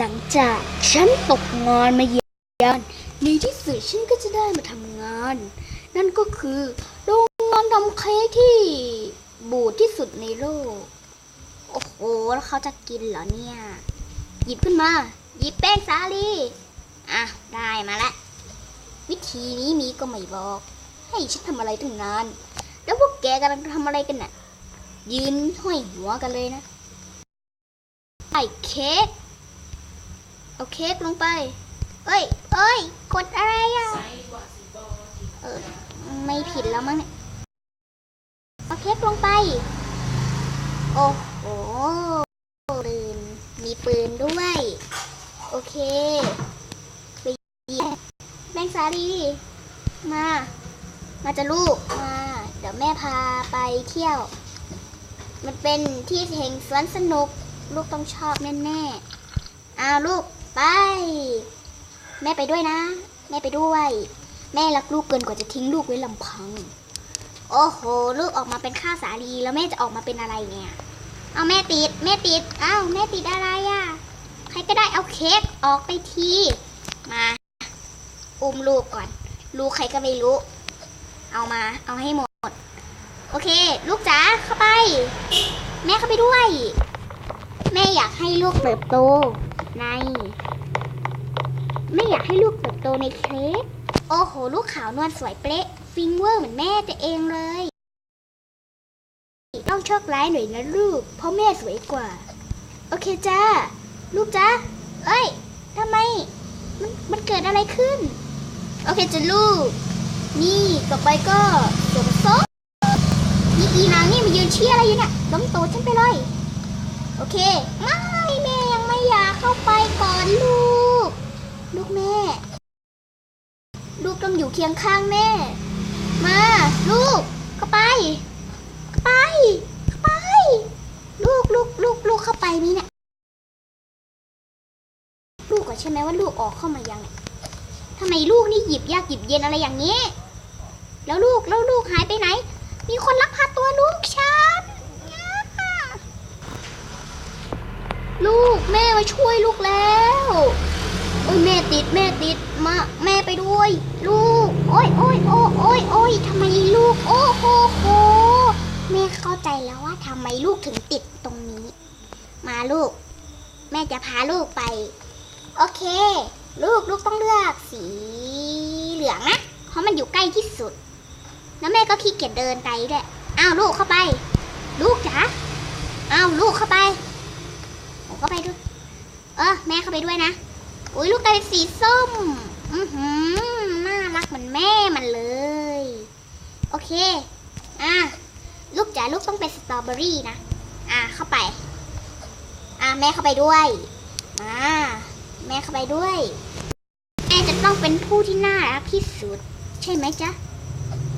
หลังจากฉันตกงานมาเยียนในที่สุดฉันก็จะได้มาทำงาน นั่นก็คือโรงงานทำเค้กที่บูดที่สุดในโลก โอ้โห แล้วเขาจะกินเหรอเนี่ย หยิบขึ้นมา หยิบแป้งสาลีอะ ได้มาละ วิธีนี้มีก็ไม่บอก ให้ฉันทำอะไรตั้งนาน แล้วพวกแกกำลังทำอะไรกันน่ะ ยืนห้อยหัวกันเลยนะไอ้เค้ก เอาเค้กลงไป เอ้ย เอ้ย กดอะไรอะ เออ ไม่ผิดแล้วมั้งเนี่ย เอาเค้กลงไป โอ้โหปืน มีปืนด้วย โอเคไปยิบแบงสาลีมา มาจะลูก มา เดี๋ยวแม่พาไปเที่ยว มันเป็นที่แห่งสวนสนุก ลูกต้องชอบแน่ๆอ้าวลูก ไป แม่ไปด้วยนะ แม่ไปด้วย แม่รักลูกเกินกว่าจะทิ้งลูกไว้ลำพัง โอ้โห ลูกออกมาเป็นข้าวสาลีแล้วแม่จะออกมาเป็นอะไรเนี่ยเอาแม่ติด แม่ติดอ้าวแม่ติดอะไรอะ่ะ ใครก็ได้เอาเค้กออกไปทีมาอุ้มลูกก่อน ลูกใครก็ไม่รู้ เอามา เอาให้หมด โอเค ลูกจ๋าเข้าไป แม่เข้าไปด้วย แม่อยากให้ลูกเติบโต ในแม่อยากให้ลูกเติบโตในเค้กโอ้โห ลูกขาวนวลสวยเป๊ะ ฟิงเวอร์เหมือนแม่ตัวเองเลย ต้องโชคร้ายหน่อยนะลูก เพราะแม่สวยกว่า โอเคจ้า ลูกจ้าเอ้ยทำไม มันมันเกิดอะไรขึ้น โอเคจ้ะลูก นี่ต่อไปก็สมซบนี่อีนางนี่มายืนเชียร์อะไรอยู่เนี่ยล้มโตฉันไปเลย โอเคม่แม่ยังไม่ อยาเข้าไปก่อนลูก ลูกแม่ ลูกต้องอยู่เคียงข้างแม่ มา ลูกเข้าไป เข้าไป เข้าไป ลูกลูกลูกลูกเข้าไปนี่เนี่ยลูกก็ใช่ไหมว่าลูกออกเข้ามายังเนี่ยทำไมลูกนี่หยิบยากหยิบเย็นอะไรอย่างนี้ แล้วลูกแล้วลูกหายไปไหน มีคนลักพาตัวลูกฉัน ลูกแม่มาช่วยลูกแล้วโอ้ยแม่ติดแม่ติดมาแม่ไปด้วย ลูก โอ้ยโอ้ยโอ้ยโอ้ยโอ้ยทำไมลูก โอ้โหโหแม่เข้าใจแล้วว่าทำไมลูกถึงติดตรงนี้ มาลูก แม่จะพาลูกไป โอเค ลูกลูกต้องเลือกสีเหลืองนะเพราะมันอยู่ใกล้ที่สุด แล้วแม่ก็ขี้เกียจเดินไปด้วยอ้าวลูกเข้าไป ลูกจ๋าอ้าวลูกเข้าไป ผมก็ไปด้วย เออ แม่เข้าไปด้วยนะ อุ้ยลูกกลายเป็นสีส้ม อือหือน่ารักเหมือนแม่มันเลย โอเค อะ ลูกจ๋าลูกต้องเป็นสตรอเบอรี่นะ อะเข้าไป อะแม่เข้าไปด้วย มาแม่เข้าไปด้วย แม่จะต้องเป็นผู้ที่น่ารักที่สุด ใช่ไหมจ๊ะ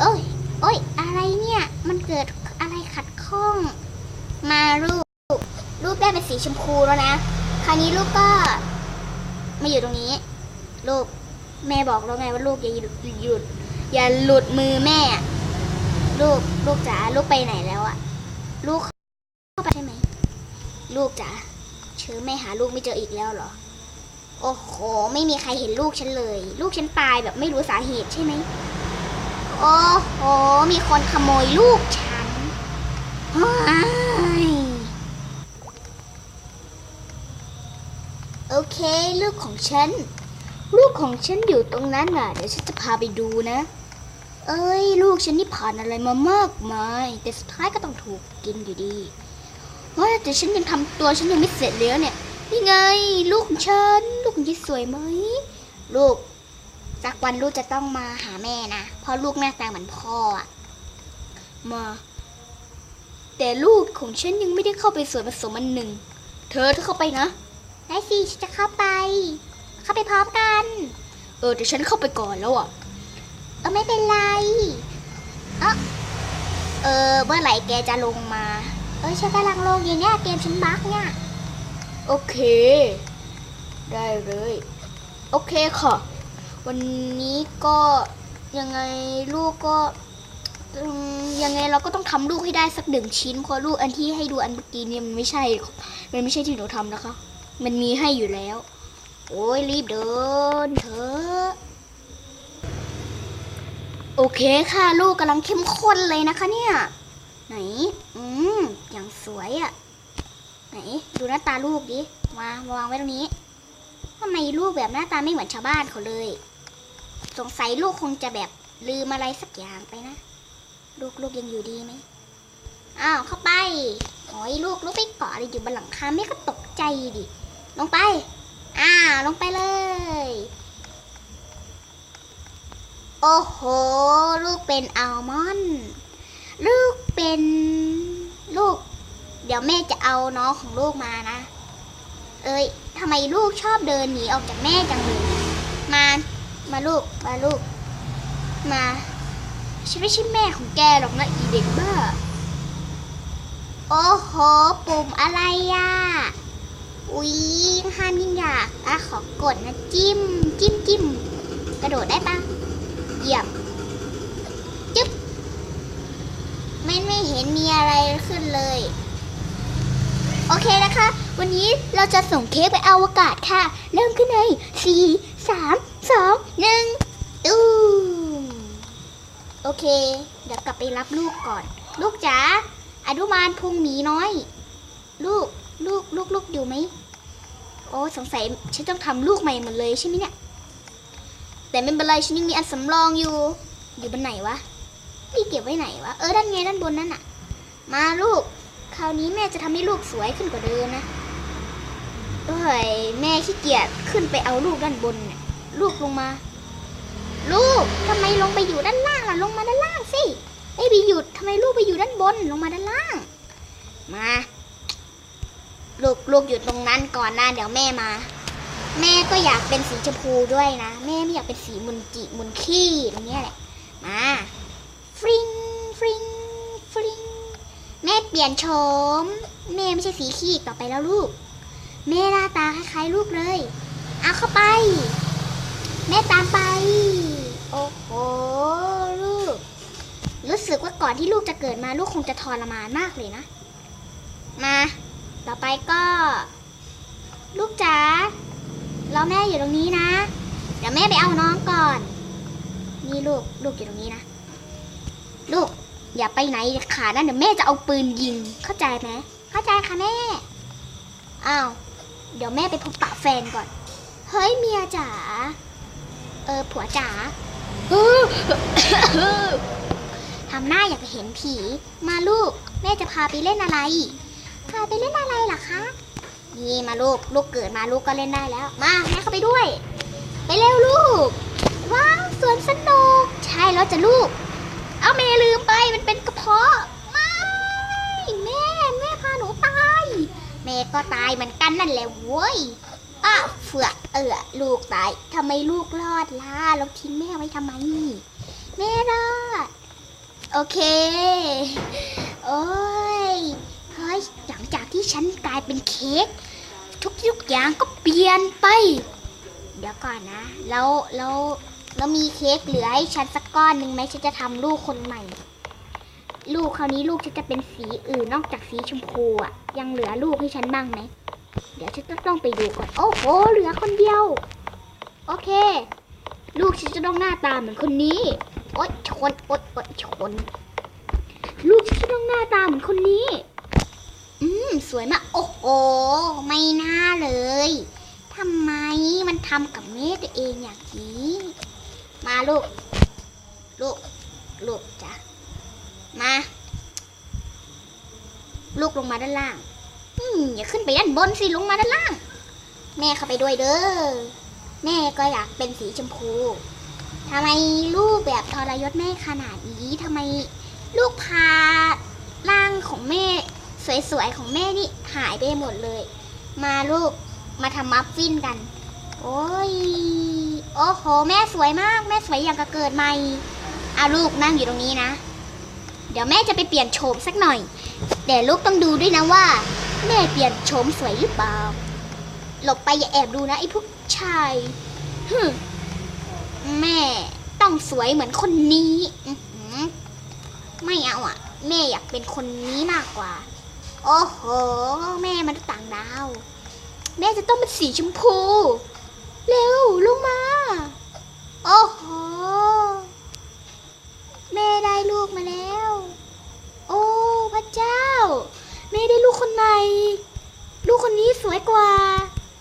เอ้ย โอ้ย อะไรเนี่ย มันเกิดอะไรขัดข้อง มาลูก ได้เป็นสีชมพูแล้วนะ คราวนี้ลูกก็มาอยู่ตรงนี้ ลูกแม่บอกแล้วไงว่าลูกอย่าหยุดหยุด อย่าหลุดมือแม่ ลูกลูกจ๋าลูกไปไหนแล้วอะลูกเข้าไปใช่ไหมลูกจ๋าเชื่อแม่หาลูกไม่เจออีกแล้วเหรอ โอ้โห ไม่มีใครเห็นลูกฉันเลย ลูกฉันตายแบบไม่รู้สาเหตุใช่ไหมโอ้โห มีคนขโมยลูกฉันว้ายโอเค ลูกของฉัน ลูกของฉันอยู่ตรงนั้นน่ะ เดี๋ยวฉันจะพาไปดูนะ เอ้ย ลูกฉันนี่ผ่านอะไรมามากมาย แต่สุดท้ายก็ต้องถูกกินอยู่ดีเฮ้ยแต่ฉันยังทำตัวฉันยังไม่เสร็จเลยเนี่ยนี่ไง ลูกของฉัน ลูกของฉันสวยไหมลูกสักวันลูกจะต้องมาหาแม่นะเพราะลูกหน้าตาเหมือนพ่ออะมา แต่ลูกของฉันยังไม่ได้เข้าไปส่วนผสมอันหนึ่ง เธอเธอเข้าไปนะ ได้สิฉันจะเข้าไป เข้าไปพร้อมกัน เออแต่ฉันเข้าไปก่อนแล้วอะ เออไม่เป็นไร เออเออเมื่อไหร่แกจะลงมา เออฉันกำลังลงอยู่เนี่ยเกมฉันบั๊กเนี่ย โอเค ได้เลย โอเคค่ะ วันนี้ก็ยังไงลูกก็อืมยังไงเราก็ต้องทำลูกให้ได้สักหนึ่งชิ้นเพราะลูกอันที่ให้ดูอันเมื่อกี้เนี่ยมันไม่ใช่ มันไม่ใช่ที่หนูทำนะคะ มันมีให้อยู่แล้ว โอ้ยรีบเดินเถอะโอเคค่ะลูกกำลังเข้มข้นเลยนะคะเนี่ย ไหน อืมอย่างสวยอะ่ะ ไหน ดูหน้าตาลูกดิมาวางไว้ตรงนี้ทำไมลูกแบบหน้าตาไม่เหมือนชาวบ้านเขาเลย สงสัยลูกคงจะแบบลืมอะไรสักอย่างไปนะ ลูกลูกยังอยู่ดีไหมอ้าวเข้าไปโอ้ยลูกลูกไปเกาะอะไรอยู่บนหลังคาไม่ก็ตกใจดิ ลงไปอ้าลงไปเลย โอ้โห ลูกเป็นอัลมอนด์ลูกเป็นลูก เดี๋ยวแม่จะเอาน้องของลูกมานะ เอ้ยทำไมลูกชอบเดินหนีออกจากแม่จังเลยมา มาลูก มาลูก มาฉันไม่ใช่แม่ของแกหรอกนะอีเด็กบ้า โอ้โห ปุ่มอะไรอะ อุ๊ยห้ามยิ่งอยากอะขอกดนะจิ้ม จิ้มจิ้มกระโดดได้ปะเหยียบจึ๊บไม่ไม่เห็นมีอะไรขึ้นเลย โอเคนะคะ วันนี้เราจะส่งเค้กไปอวกาศค่ะ เริ่มขึ้นในสี่สามสองหนึ่งตูมโอเค เดี๋ยวกลับไปรับลูกก่อน ลูกจ๋าอนุมานพุงหมีน้อย ลูกลูกลูกลูกอยู่ไหม โอ้สงสัยฉันต้องทำลูกใหม่หมดเลยใช่ไหมเนี่ย แต่ไม่เป็นไรฉันยังมีอันสำรองอยู่ อยู่บนไหนวะนี่เก็บไว้ไหนวะ เออด้านไงด้านบนนั่นน่ะมาลูก คราวนี้แม่จะทำให้ลูกสวยขึ้นกว่าเดิมนะเอ้ยแม่ขี้เกียจขึ้นไปเอาลูกด้านบนเนี่ยลูกลงมา ลูกทำไมลงไปอยู่ด้านล่างล่ะลงมาด้านล่างสิไอ้ยไปหยุดทำไมลูกไปอยู่ด้านบนลงมาด้านล่าง มา ลูกลูกอยู่ตรงนั้นก่อนนะเดี๋ยวแม่มา แม่ก็อยากเป็นสีชมพูด้วยนะ แม่ไม่อยากเป็นสีมุนจิมุนขี้ตรงเนี้ยแหละมาฟริงฟริงฟริงแม่เปลี่ยนโฉมแม่ไม่ใช่สีขี้ต่อไปแล้วลูก แม่หน้าตาคล้ายๆลูกเลยเอาเข้าไป แม่ตามไป โอ้โหลูก รู้สึกว่าก่อนที่ลูกจะเกิดมาลูกคงจะทรมานมากเลยนะ มา ต่อไปก็ ลูกจ๋ารอแม่อยู่ตรงนี้นะ เดี๋ยวแม่ไปเอาน้องก่อน นี่ลูกลูกอยู่ตรงนี้นะ ลูกอย่าไปไหนเด็ดขาดนะเดี๋ยวแม่จะเอาปืนยิง เข้าใจไหมเข้าใจค่ะแม่ อ้าว เดี๋ยวแม่ไปพบปะแฟนก่อน เฮ้ยเมียจ๋า เออผัวจ๋าทำหน้าอยากเห็นผี มาลูก แม่จะพาไปเล่นอะไร พาไปเล่นอะไรล่ะคะ นี่มาลูก ลูกเกิดมาลูกก็เล่นได้แล้ว มาแม่เข้าไปด้วย ไปเร็วลูก ว้าวสวนสนุก ใช่แล้วจะลูก เอาเมลืมไปมันเป็นกระเพาะ ไม่แม่แม่พาหนูตายแม่ก็ตายเหมือนกันนั่นแหละเว้ยอ้าเฟือเออลูกตายทำไมลูกรอดล่ะเราทิ้งแม่ไว้ทำไมแม่รอด โอเค โอ้ย จากที่ฉันกลายเป็นเค้กทุกทุกอย่างก็เปลี่ยนไป เดี๋ยวก่อนนะ แล้วแล้วแล้วมีเค้กเหลือให้ฉันสักก้อนหนึ่งไหมฉันจะทำลูกคนใหม่ ลูกคราวนี้ลูกฉันจะเป็นสีอื่นนอกจากสีชมพูอะ ยังเหลือลูกให้ฉันบ้างไหมเดี๋ยวฉันต้องไปดูก่อน โอ้โห เหลือคนเดียว โอเค ลูกฉันจะต้องหน้าตาเหมือนคนนี้อ๊ยชนอ๊ยโอ๊ยชน ลูกฉันจะต้องหน้าตาเหมือนคนนี้ สวยมาก โอ้โห ไม่น่าเลยทำไมมันทำกับแม่ตัวเองอย่างนี้ มาลูก ลูก ลูกจ้ะ มา ลูกลงมาด้านล่าง อืมอย่าขึ้นไปด้านบนสิ ลงมาด้านล่าง แม่เข้าไปด้วยเด้อ แม่ก็อยากเป็นสีชมพูทำไมลูกแบบทรยศแม่ขนาดนี้ทำไมลูกพาร่างของแม่ สวยๆของแม่นี่หายไปหมดเลย มาลูกมาทำมัฟฟินกัน โอ้ย โอ้โห แม่สวยมาก แม่สวยอย่างกับเกิดใหม่อาลูกนั่งอยู่ตรงนี้นะ เดี๋ยวแม่จะไปเปลี่ยนโฉมสักหน่อย แต่ลูกต้องดูด้วยนะว่า แม่เปลี่ยนโฉมสวยหรือเปล่า หลบไปอย่าแอบดูนะไอ้พวกชายฮึแม่ต้องสวยเหมือนคนนี้ ไม่เอาอะ แม่อยากเป็นคนนี้มากกว่า โอ้โห แม่มันต่างดาว แม่จะต้องเป็นสีชมพู เร็วลงมา โอ้โห แม่ได้ลูกมาแล้ว โอ้พระเจ้า แม่ได้ลูกคนใหม่ลูกคนนี้สวยกว่า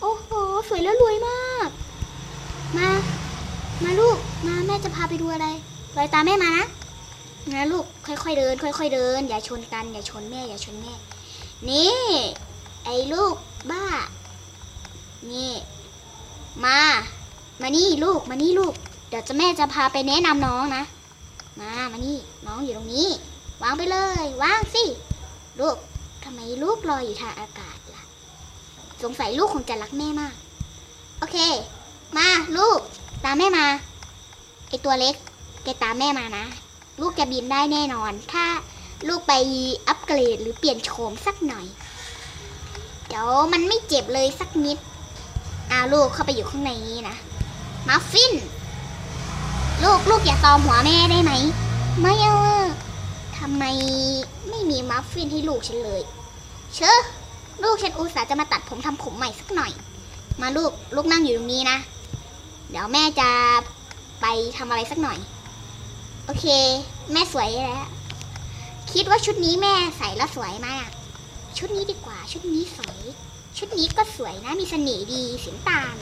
โอ้โห สวยแล้วรวยมาก มา มาลูก มาแม่จะพาไปดูอะไรรอยตามแม่มานะนะลูกค่อยๆเดิน ค่อยๆเดิน อย่าชนกัน อย่าชนแม่ อย่าชนแม่ นี่ ไอ้ลูกบ้า นี่ มา มานี่ลูก มานี่ลูก เดี๋ยวจะแม่จะพาไปแนะนำน้องนะ มา มานี่ น้องอยู่ตรงนี้ วางไปเลย วางสิ ลูกทำไมลูกลอยอยู่ทางอากาศล่ะ สงสัยลูกคงจะรักแม่มาก โอเค มา ลูก ตามแม่มา ไอตัวเล็ก แกตามแม่มานะ ลูกจะบินได้แน่นอน ถ้า ลูกไปอัปเกรดหรือเปลี่ยนโฉมสักหน่อย เดี๋ยวมันไม่เจ็บเลยสักนิดอ่าลูกเข้าไปอยู่ข้างในนี้นะมัฟฟิน ลูกลูกอย่าตอมหัวแม่ได้ไหม ไม่เอาทำไมไม่มีมัฟฟินให้ลูกฉันเลย เชอะลูกฉันอุตส่าห์จะมาตัดผมทำผมใหม่สักหน่อย มาลูกลูกนั่งอยู่ตรงนี้นะ เดี๋ยวแม่จะไปทำอะไรสักหน่อย โอเค แม่สวยแล้ว คิดว่าชุดนี้แม่ใส่แล้วสวยไหมอะชุดนี้ดีกว่า ชุดนี้สวย ชุดนี้ก็สวยนะมีเสน่ห์ดีสีน้ำตาล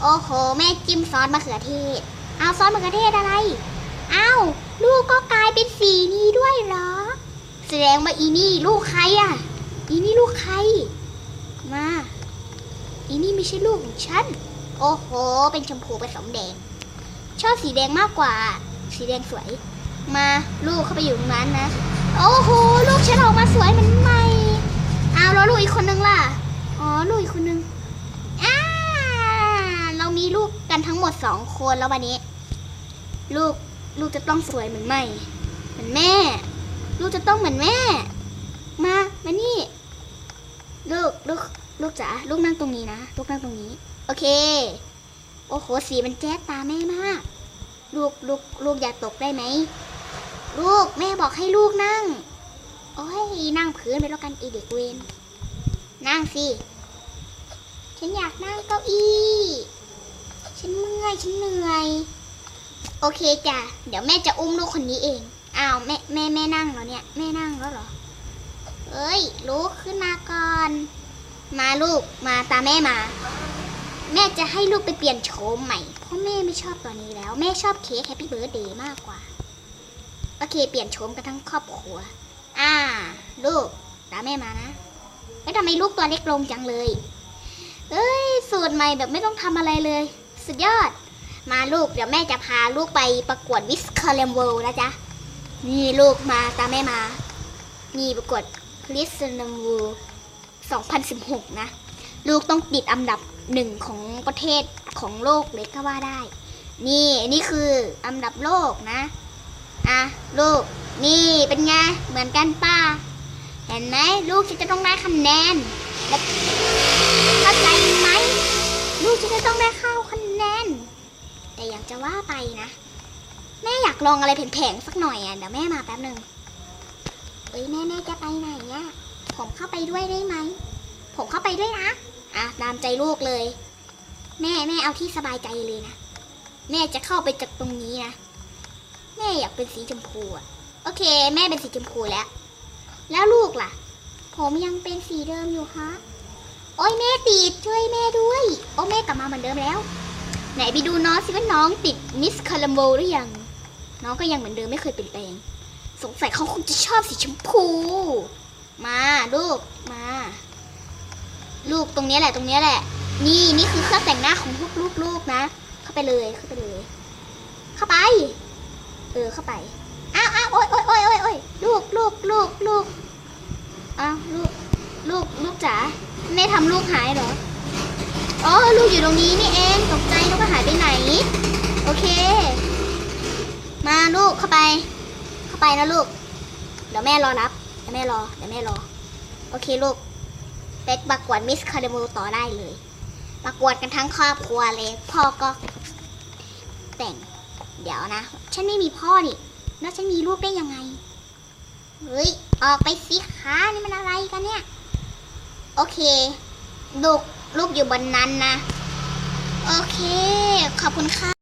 โอ้โห แม่จิ้มซอสมะเขือเทศ เอาซอสมะเขือเทศอะไร เอาลูกก็กลายเป็นสีนี้ด้วยเหรอ แสดงว่าอีนี่ลูกใครอะ อีนี่ลูกใคร มา อีนี่ไม่ใช่ลูกของฉัน โอ้โห เป็นชมพูผสมแดง ชอบสีแดงมากกว่า สีแดงสวย มาลูกเข้าไปอยู่ตรงนั้นนะ โอ้โหลูกฉันออกมาสวยเหมือนใหม่เอาแล้วลูกอีกคนนึงล่ะ อ๋อลูกอีกคนนึงอ่าเรามีลูกกันทั้งหมดสองคนแล้ววันนี้ ลูกลูกจะต้องสวยเหมือนใหม่ เหมือนแม่ ลูกจะต้องเหมือนแม่ มามานี่ ลูกลูกลูกจ๋าลูกนั่งตรงนี้นะลูกนั่งตรงนี้ โอเค โอ้โหสีมันแจ๊ดตาแม่มาก ลูกลูกลูกอย่าตกได้ไหม ลูกแม่บอกให้ลูกนั่ง โอ้ยนั่งพื้นไปแล้วกันไอเด็กเวนนั่งสิฉันอยากนั่งเก้าอี้ฉันเมื่อยฉันเหนื่อย โอเคจ้ะเดี๋ยวแม่จะอุ้มลูกคนนี้เองอ้าวแม่แม่แม่นั่งแล้วเนี่ยแม่นั่งแล้วเหรอเอ้ยลุกขึ้นมาก่อน มาลูกมาตาแม่มา แม่จะให้ลูกไปเปลี่ยนโฉมใหม่เพราะแม่ไม่ชอบตัวนี้แล้ว แม่ชอบเค้กแฮปปี้เบิร์ดเดย์มากกว่า โอเค เปลี่ยนโฉมกันทั้งครอบครัว อ่า ลูก ตามแม่มานะแล้วทำไมลูกตัวเล็กลงจังเลย เอ้ย สูตรใหม่แบบไม่ต้องทำอะไรเลย สุดยอด มาลูก เดี๋ยวแม่จะพาลูกไปประกวดวิสคาเลมเวลนะจ๊ะ นี่ลูกมาตามแม่มา นี่ประกวดคริสเ n น w ู2016 นะ ลูกต้องติดอันดับหนึ่งของประเทศของโลกเลยก็ว่าได้ นี่นี่คืออันดับโลกนะ อะลูก นี่เป็นไง เหมือนกันป้า เห็นไหมลูกฉันจะต้องได้คะแนนและเข้าใจไหมลูกฉันจะต้องได้เข้าคะแนน แต่อยากจะว่าไปนะแม่อยากลองอะไรแผงๆสักหน่อยอะเดี๋ยวแม่มาแป๊บหนึ่งเอ้ยแม่แม่จะไปไหนอะผมเข้าไปด้วยได้ไหม ผมเข้าไปด้วยนะอะตามใจลูกเลย แม่แม่เอาที่สบายใจเลยนะ แม่จะเข้าไปจากตรงนี้นะ แม่อยากเป็นสีชมพูอะโอเค แม่เป็นสีชมพูแล้ว แล้วลูกล่ะ ผมยังเป็นสีเดิมอยู่คะโอ้ยแม่ติดช่วยแม่ด้วย โอ้แม่กลับมาเหมือนเดิมแล้ว ไหนไปดูน้องสิว่าน้องติดมิสคาลัมโบหรือยัง น้องก็ยังเหมือนเดิมไม่เคยเปลี่ยนแปลง สงสัยเขาคงจะชอบสีชมพู มาลูกมา ลูกตรงนี้แหละตรงนี้แหละ นี่นี่คือเครื่องแต่งหน้าของลูกลูกลูกนะ เข้าไปเลยเข้าไปเลย เข้าไป เออเข้าไป อ้าวอ้าวโอ๊ยโอ๊ยโอ๊ยโอ๊ยโอ๊ยลูกลูกลูกลูกอ้าวลูกลูกลูกจ๋าแม่ทำลูกหายเหรอ อ๋อ ลูกอยู่ตรงนี้นี่เองตกใจลูกก็หายไปไหน โอเค มาลูกเข้าไป เข้าไปนะลูก เดี๋ยวแม่รอรับ เดี๋ยวแม่รอ เดี๋ยวแม่รอ โอเคลูกไปประกวดมิสคาเดมูต่อได้เลย ประกวดกันทั้งครอบครัวเลย พ่อก็แต่ง เดี๋ยวนะ ฉันไม่มีพ่อนี่ แล้วฉันมีลูกได้ยังไง เฮ้ย ออกไปสิคะนี่มันอะไรกันเนี่ย โอเค ลูก ลูกอยู่บนนั้นนะ โอเค ขอบคุณค่ะ